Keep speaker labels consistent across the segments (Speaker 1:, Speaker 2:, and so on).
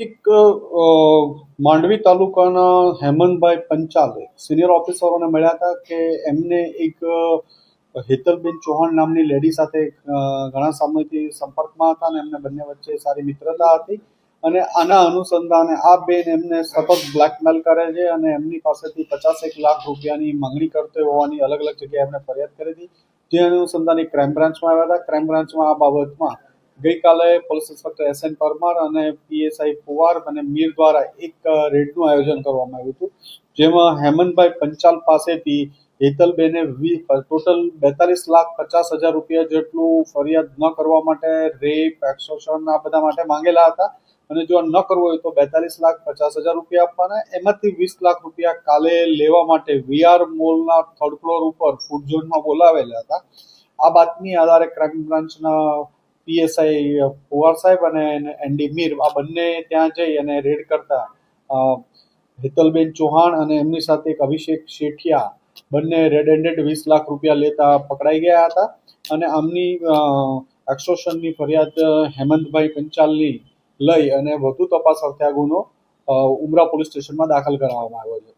Speaker 1: એક માંડવી તાલુકાના હેમંતભાઈ પંચાલે સિનિયર ઓફિસરોને મળ્યા હતા કે એમને એક હેતલબેન ચૌહાણ નામની લેડી સાથે ઘણા સમયથી સંપર્કમાં હતા અને એમને બંને વચ્ચે સારી મિત્રતા હતી અને આના અનુસંધાને આ બેન એમને સતત બ્લેકમેલ કરે છે અને એમની પાસેથી પચાસેક લાખ રૂપિયાની માંગણી કરતો હોવાની અલગ અલગ જગ્યાએ એમને ફરિયાદ કરી હતી. જે અનુસંધાને ક્રાઇમ બ્રાન્ચમાં આવ્યા હતા. ક્રાઇમ બ્રાન્ચમાં આ બાબતમાં ગઈકાલે police inspector S N Parmar અને પીએસઆઈ પુવાર અને મીર દ્વારા એક રેડનું આયોજન કરવામાં આવ્યું હતું, જેમાં હેમંતભાઈ પંચાલ પાસેથી હેતલબેને ટોટલ બેતાલીસ લાખ પચાસ હજાર રૂપિયા જેટલું ફરિયાદ ન કરવા માટે રેપ, એક્સોશન આ બધા માટે માંગેલા હતા. અને જો ન કરવું હોય તો બેતાલીસ લાખ પચાસ હજાર રૂપિયા આપવાના, એમાંથી વીસ લાખ રૂપિયા કાલે લેવા માટે વીઆર મોલના થર્ડ ફ્લોર ઉપર ફૂડ ઝોનમાં બોલાવેલા હતા. આ બાતમી આધારે ક્રાઇમ બ્રાન્ચના પીએસઆઈ પુવાર સાહેબ અને એનડી મીર, આ બંને ત્યાં જઈ અને રેડ કરતા. હેતલબેન ચૌહાણ અને એમની સાથે એક અભિષેક શેઠિયા બંને રેડ હેન્ડેડ વીસ લાખ રૂપિયા લેતા પકડાઈ ગયા હતા. અને આમની એક્સોશનની ફરિયાદ હેમંતભાઈ પંચાલની લઈ અને વધુ તપાસ અર્થે આ ગુનો ઉમરા પોલીસ સ્ટેશનમાં દાખલ કરાવવામાં આવ્યો છે.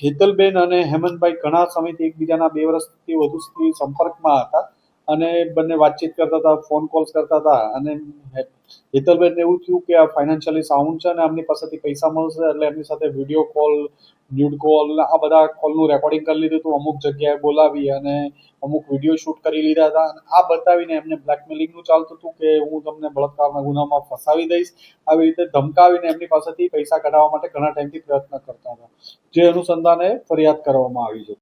Speaker 1: હેતલબેન અને હેમંતભાઈ ઘણા સમયથી એકબીજાના બે વર્ષથી વધુ સુધી સંપર્કમાં હતા. અને બંને વાતચીત કરતા હતા ફોન કોલ્સ કરતા હતા અને હે- એવું થયું કે આ ફાઇનાન્શિયલી સાઉન્ડ છે અને એમની પાસેથી પૈસા મળશે એટલે એમની સાથે વીડિયો કોલ ન્યૂડ કોલ આ બધા કોલનું રેકોર્ડિંગ કરી લીધું હતું, અમુક જગ્યાએ બોલાવી અને અમુક વીડિયો શૂટ કરી લીધા હતા. અને આ બતાવીને એમને બ્લેકમેલિંગનું ચાલતું હતું કે હું તમને બળાત્કારના ગુનામાં ફસાવી દઈશ. આવી રીતે ધમકાવીને એમની પાસેથી પૈસા કઢાવવા માટે ઘણા ટાઈમથી પ્રયત્ન કરતા હતા. જે અનુસંધાને ફરિયાદ કરવામાં આવી છે.